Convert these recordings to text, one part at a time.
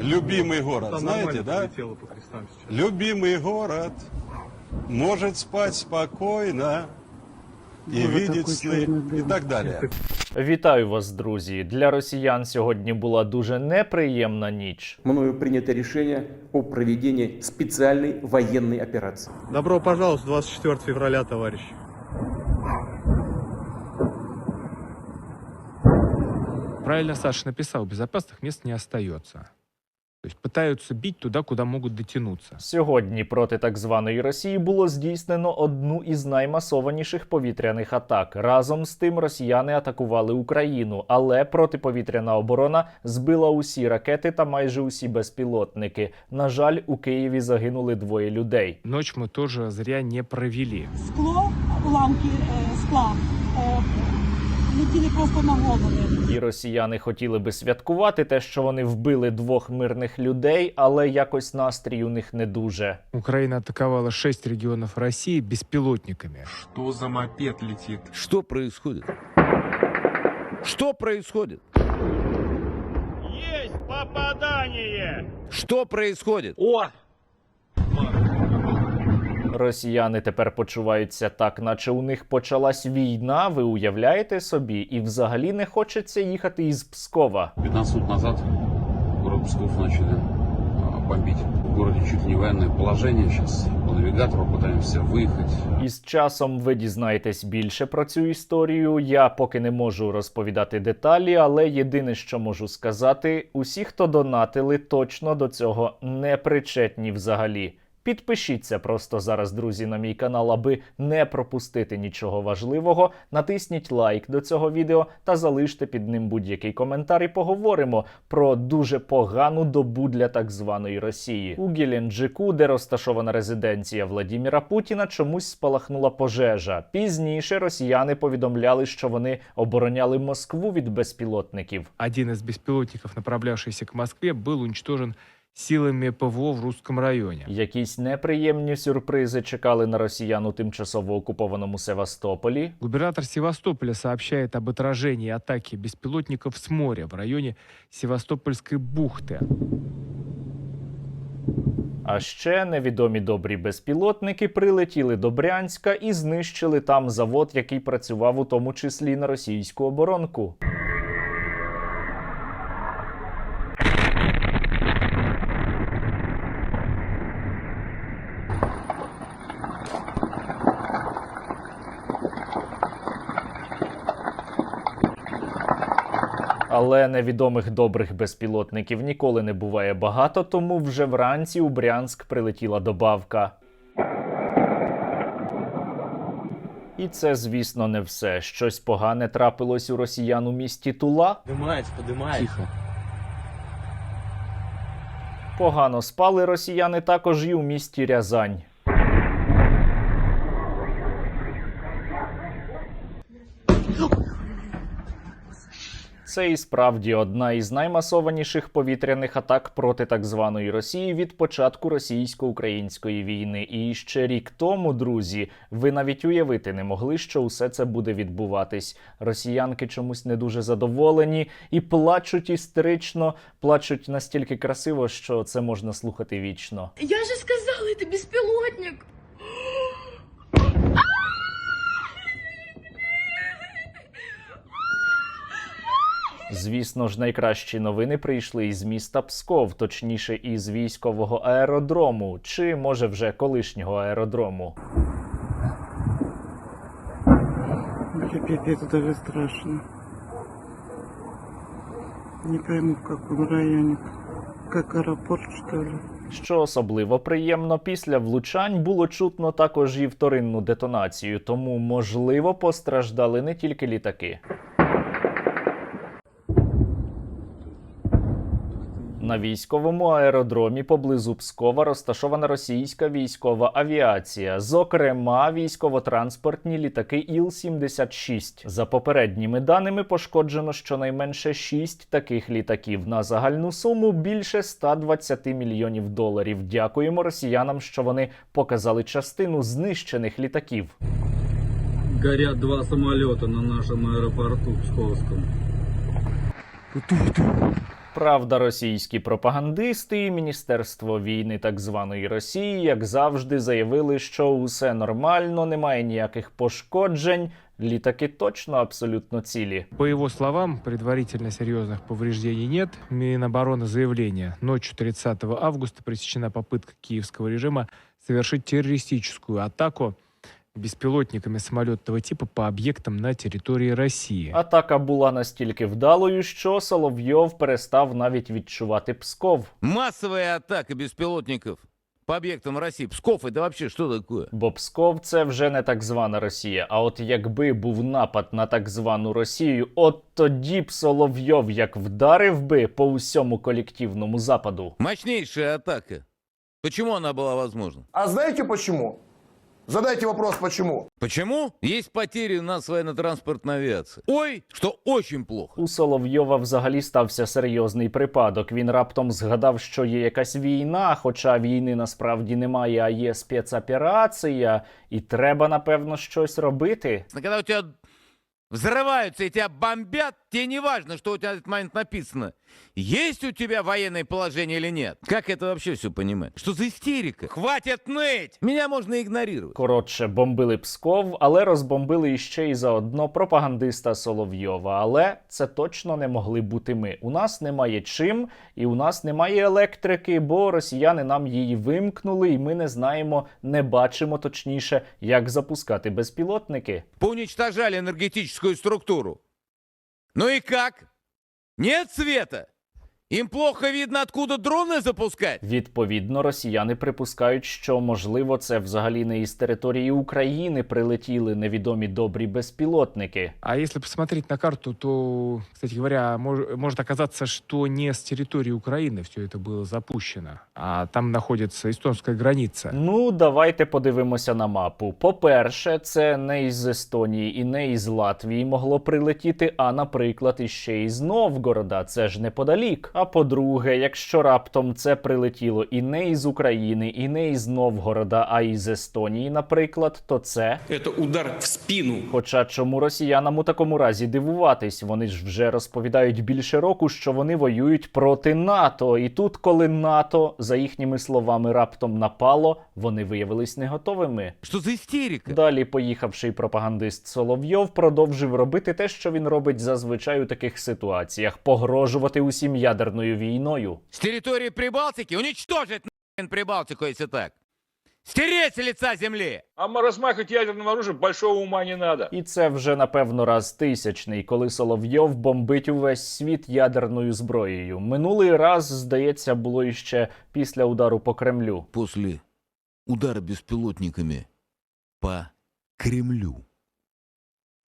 Любимый город, Там знаете, нормально да? полетело по крестам сейчас. Любимый город может спать спокойно и Город видеть такой сны черный и дым. так далее. Вітаю вас, друзі! Для росіян сьогодні була дуже неприємна ніч. мною принято решение о проведении специальной военной операции. Добро пожаловать, 24 февраля, товарищи. Правильно Саша написал, безопасных мест не остается. Пытаются бить туда, куда могут дотянуться. Сьогодні проти так званої Росії було здійснено одну із наймасованіших повітряних атак. Разом з тим росіяни атакували Україну, але протиповітряна оборона збила усі ракети та майже усі безпілотники. На жаль, у Києві загинули двоє людей. Ночь мы тоже зря не провели. скло, уламки е, скла е, летіли просто на голови. І росіяни хотіли би святкувати те, що вони вбили двох мирних людей, але якось настрій у них не дуже. Украина атаковала шесть регионов России беспилотниками. Что за мопед летит? Что происходит? Что происходит? Есть попадание! Что происходит? О! Росіяни тепер почуваються так, наче у них почалась війна. Ви уявляєте собі, і взагалі не хочеться їхати із Пскова. 15 минут назад город Псков начали а, бомбить. В городе чуть не военное положение. Сейчас по навигатору пытаемся выехать. І з часом ви дізнаєтесь більше про цю історію. Я поки не можу розповідати деталі, але єдине, що можу сказати, усі, хто донатили, точно до цього не причетні взагалі. Підпишіться просто зараз, друзі, на мій канал, аби не пропустити нічого важливого. Натисніть лайк до цього відео та залиште під ним будь-який коментар. І поговоримо про дуже погану добу для так званої Росії. У Геленджику, де розташована резиденція Владіміра Путіна, чомусь спалахнула пожежа. Пізніше росіяни повідомляли, що вони обороняли Москву від безпілотників. Один из беспилотников, направлявшийся к Москве, был уничтожен силами ПВО в русском районе. Якісь неприємні сюрпризи чекали на росіян у тимчасово окупованому Севастополі. Губернатор Севастополя сообщает об отражении атаки беспилотников с моря в районе Севастопольской бухты. А ще невідомі добрі безпілотники прилетіли до Брянська і знищили там завод, який працював у тому числі на російську оборонку. Але невідомих добрих безпілотників ніколи не буває багато, тому вже вранці у Брянськ прилетіла добавка. І це, звісно, не все. Щось погане трапилось у росіян у місті Тула. Поднимается, поднимается. Погано спали росіяни також і у місті Рязань. Це і справді одна із наймасованіших повітряних атак проти так званої Росії від початку російсько-української війни. І ще рік тому, друзі, ви навіть уявити не могли, що усе це буде відбуватись. Росіянки чомусь не дуже задоволені і плачуть істерично, плачуть настільки красиво, що це можна слухати вічно. Я же сказала, это беспилотник. Звісно ж, найкращі новини прийшли із міста Псков, точніше, із військового аеродрому, чи може вже колишнього аеродрому. Капец, это даже страшно. Не пойму, в каком районе. Как аэропорт, что ли? Що особливо приємно, після влучань було чутно також і вторинну детонацію, тому можливо постраждали не тільки літаки. На військовому аеродромі поблизу Пскова розташована російська військова авіація, зокрема військово-транспортні літаки Іл-76. За попередніми даними пошкоджено щонайменше 6 таких літаків на загальну суму більше 120 мільйонів доларів. Дякуємо росіянам, що вони показали частину знищених літаків. Горят два самолета на нашем аэропорту Псковском. Правда, російські пропагандисти і Міністерство війни так званої Росії, як завжди, заявили, що усе нормально, немає ніяких пошкоджень. Літаки точно абсолютно цілі. По его словам, предварительно серьезных повреждений нет. Минобороны заявление. Ночью 30 августа пресечена попытка киевского режима совершить террористическую атаку беспилотниками самолетного типа по объектам на территории России. Атака була настільки вдалою, що Соловйов перестав навіть відчувати Псков. Массовая атака беспилотников по объектам России. Псков это вообще что такое? Бо Псков це вже не так звана Росія. А от якби був напад на так звану Росію, от тоді б Соловйов як вдарив би по усьому колективному западу. Мощнейшая атака. Почему она была возможна? А знаете почему? Задайте вопрос, почему. Почему? Есть потери у нас военно-транспортной авиации. Ой, что очень плохо. У Соловйова взагалі стався серйозний припадок. Він раптом згадав, що є якась війна, хоча війни насправді немає, а є спецоперація, і треба, напевно, щось робити. Когда у тебя взрываются и тебя бомбят, тебе не важно, что у тебя в этот момент написано. Есть у тебя военное положение или нет. Как это вообще все понимать? Что за истерика? Хватит ныть! Меня можно игнорировать. Коротше, бомбили Псков, але розбомбили іще й заодно пропагандиста Соловйова. Але це точно не могли бути ми. У нас немає чим, і у нас немає електрики, бо росіяни нам її вимкнули, і ми не знаємо, не бачимо точніше, як запускати безпілотники. Поуничтожали энергетическую структуру. Ну и как? Нет света? Им плохо видно, откуда дроны запускать? Відповідно, росіяни припускають, що можливо це взагалі не із території України прилетіли невідомі добрі безпілотники. А если посмотреть на карту, то, кстати говоря, мож- может оказаться, что не с территории Украины все это было запущено, а там находится эстонская граница. Ну, давайте подивимося на мапу. По-перше, це не із Естонії і не із Латвії могло прилетіти, а, наприклад, іще із Новгорода. Це ж неподалік. А по-друге, якщо раптом це прилетіло і не із України, і не із Новгорода, а із Естонії, наприклад, то це. Это удар в спину. Хоча чому росіянам у такому разі дивуватись? Вони ж вже розповідають більше року, що вони воюють проти НАТО. І тут, коли НАТО, за їхніми словами, раптом напало, вони виявились не готовими. Что за истерика? Далі, поїхавший пропагандист Соловйов продовжив робити те, що він робить зазвичай у таких ситуаціях: погрожувати усім ядерною війною. С территории Прибалтики уничтожить нахрен Прибалтику, если так. Стереть лица земли. А размахивать ядерным оружием большого ума не надо. І це вже напевно раз тисячний, коли Соловйов бомбить увесь світ ядерною зброєю. Минулий раз, здається, було іще після удару по Кремлю. После удара беспилотниками по Кремлю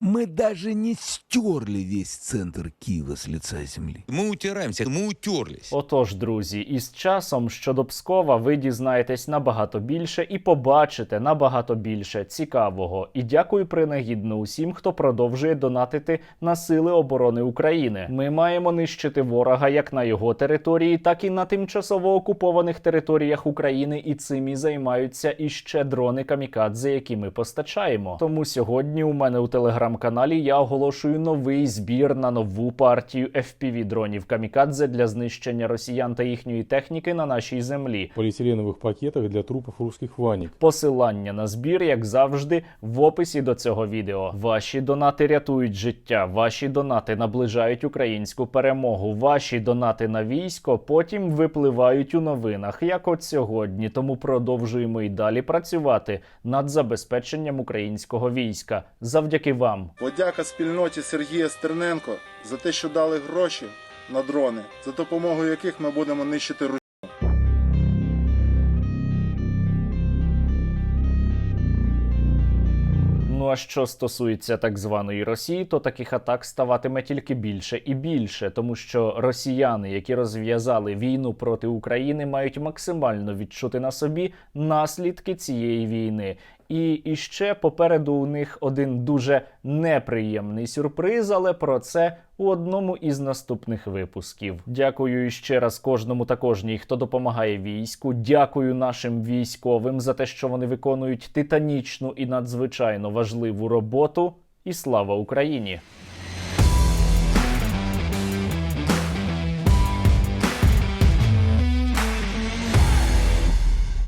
мы даже не стерли весь центр Киева с лица земли. Мы утираемся, мы утерлись. Отож, друзі, із часом щодо Пскова ви дізнаєтесь набагато більше і побачите набагато більше цікавого. І дякую принагідно усім, хто продовжує донатити на сили оборони України. Ми маємо нищити ворога як на його території, так і на тимчасово окупованих територіях України. І цим і займаються іще дрони камікадзе, які ми постачаємо. Тому сьогодні у мене у телеграм телеграм-каналі я оголошую новий збір на нову партію fpv дронів камікадзе для знищення росіян та їхньої техніки на нашій землі. полиэтиленовых пакетах для трупов русских ваник. Посилання на збір, як завжди, в описі до цього відео. Ваші донати рятують життя, ваші донати наближають українську перемогу. Ваші донати на військо потім випливають у новинах, як от сьогодні. Тому продовжуємо і далі працювати над забезпеченням українського війська. Завдяки вам. Подяка спільноті Сергія Стерненко за те, що дали гроші на дрони, за допомогою яких ми будемо нищити Росію. Ну а що стосується так званої Росії, то таких атак ставатиме тільки більше і більше, тому що росіяни, які розв'язали війну проти України, мають максимально відчути на собі наслідки цієї війни. І ще попереду у них один дуже неприємний сюрприз, але про це у одному із наступних випусків. Дякую ще раз кожному та кожній, хто допомагає війську. Дякую нашим військовим за те, що вони виконують титанічну і надзвичайно важливу роботу. І слава Україні!